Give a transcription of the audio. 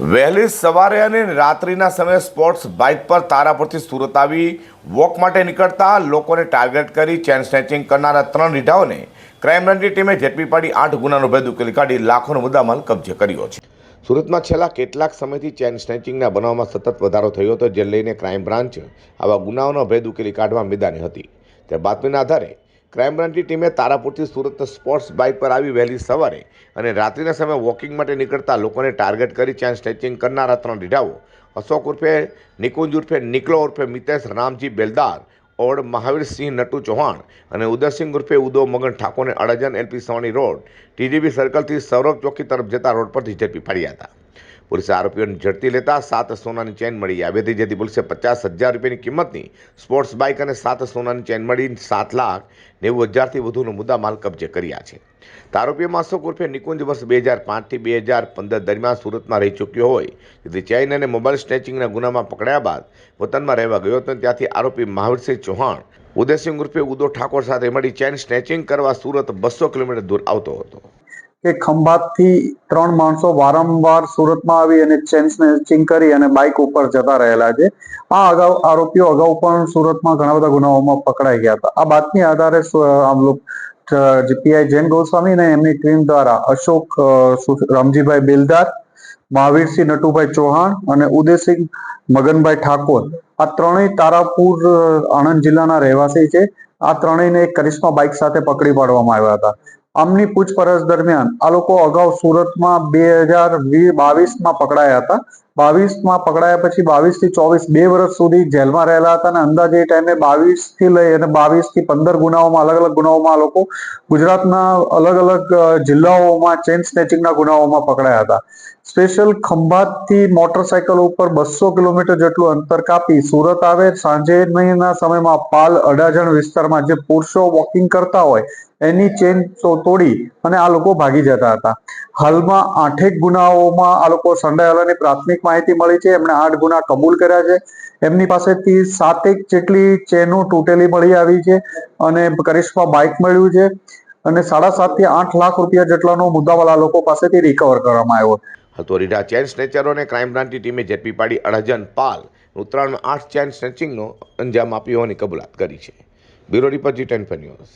વહેલી સવારે અને રાત્રિના સમયે સ્પોર્ટ્સ બાઇક પર તારાપુરથી સુરત આવી વોક માટે નીકળતા લોકોને ટાર્ગેટ કરી ચેન સ્નેચિંગ કરનારા ત્રણ રીઢાઓને ક્રાઇમ બ્રાન્ચની ટીમે ઝડપી પાડી આઠ ગુનાનો ભેદ ઉકેલી કાઢી લાખોનો મુદ્દામાલ કબજે કર્યો છે. સુરતમાં છેલ્લા કેટલાક સમયથી ચેન સ્નેચિંગના બનાવમાં સતત વધારો થયો હતો, જે લઈને ક્રાઇમ બ્રાન્ચ આવા ગુનાઓનો ભેદ ઉકેલી કાઢવા મેદાની હતી. તે બાતમીના આધારે ક્રાઇમ બ્રાન્ચની ટીમે તારાપુરથી સુરત સ્પોર્ટ્સ બાઇક પર આવી વહેલી સવારે અને રાત્રિના સમયે વોકિંગ માટે નીકળતા લોકોને ટાર્ગેટ કરી ચેન સ્ટેચિંગ કરનારા ત્રણ રીઢાઓ. અશોક ઉર્ફે નિકુંજ ઉર્ફે નિકલો ઉર્ફે મિતેશ, રામજી બેલદાર, ઓડ મહાવીરસિંહ નટુ ચૌહાણ અને ઉદયસિંહ ઉર્ફે ઉદો મગન ઠાકોરને Adajan LP Savani road TDB સર્કલથી Saurabh ચોકી તરફ જતા રોડ પરથી ઝડપી પાડ્યા હતા. પોલીસે આરોપીઓને ઝડપી લેતા સાત સોનાની ચેન મળી આવી હતી, જેથી પોલીસે પચાસ હજાર રૂપિયાની કિંમતની સ્પોર્ટ્સ બાઇક અને સાત સોનાની ચેન મળી સાત લાખ નેવું હજારથી વધુનો મુદ્દામાલ કબજે કર્યા છે. તો આરોપીઓમાં અશોક ઉર્ફે નિકુંજ વર્ષ બે હજાર પાંચથી બે હજાર પંદર દરમિયાન સુરતમાં રહી ચૂક્યો હોય. જેથી ચેન અને મોબાઈલ સ્નેચિંગના ગુનામાં પકડાયા બાદ વતનમાં રહેવા ગયો હતો. ત્યાંથી આરોપી મહાવીરસિંહ ચૌહાણ, ઉદયસિંહ ઉર્ફે ઉદો ઠાકોર સાથે મળી ચેન સ્નેચિંગ કરવા સુરત બસો કિલોમીટર દૂર આવતો હતો. કે ખંભાતથી ત્રણ માણસો વારંવાર સુરતમાં આવી અને ચેન સ્નેચિંગ કરી અને બાઇક ઉપર જતા રહેલા છે. આ અગાઉ આરોપીઓ અગાઉ પણ સુરતમાં ઘણા બધા ગુનાઓમાં પકડાઈ ગયા હતા. આ બાતમી આધારે જીપીઆઈ જૈન ગોસ્વામી અને એમની ટીમ દ્વારા અશોક રામજીભાઈ બેલદાર, મહાવીરસિંહ નટુભાઈ ચૌહાણ અને ઉદયસિંહ મગનભાઈ ઠાકોર આ ત્રણેય તારાપુર આણંદ જિલ્લાના રહેવાસી છે. આ ત્રણેયને એક કરિશ્મા બાઇક સાથે પકડી પાડવામાં આવ્યા હતા. આમની પૂછપરછ દરમિયાન આ લોકો અગાઉ સુરતમાં બે હજાર બાવીસમાં પકડાયા હતા. બાવીસમાં પકડાયા પછી બાવીસથી ચોવીસ બે વર્ષ સુધી જેલમાં રહેલા હતા અને અંદાજે એ ટાઈમે બાવીસથી લઈ અને બાવીસથી પંદર ગુનાઓમાં અલગ અલગ ગુનાઓમાં આ લોકો ગુજરાતના અલગ અલગ જિલ્લાઓમાં ચેન સ્નેચિંગના ગુનાઓમાં પકડાયા હતા. સ્પેશિયલ ખંભાતથી મોટરસાયકલ ઉપર બસો કિલોમીટર જેટલું અંતર કાપી સુરત આવે સાંજેના સમયમાં પાલ અડાજણ વિસ્તારમાં જે પુરુષો વોકિંગ કરતા હોય એની ચેન તોડી અને આ લોકો ભાગી જતા હતા. હાલમાં આઠેક ગુનાઓમાં આ લોકો સંડાયેલાની પ્રાથમિક માહિતી મળી છે. એમણે આઠ ગુના કબૂલ કર્યા છે. એમની પાસેથી સાતેક જેટલી ચેનો તૂટેલી મળી આવી છે અને કરિશ્મા બાઇક મળ્યું છે અને સાડા સાતથી આઠ લાખ રૂપિયા જેટલાનો મુદ્દાવાળા લોકો પાસેથી રિકવર કરવામાં આવ્યો હતો રીઢા ચેન સ્નેચરોને ક્રાઇમ બ્રાન્ચની ટીમે ઝડપી પાડી અડજન પાલ. ઉત્તરાયણમાં આઠ ચેન સ્નેચિંગનો અંજામ આપ્યો હોવાની કબૂલાત કરી છે. Bureau report G ten news.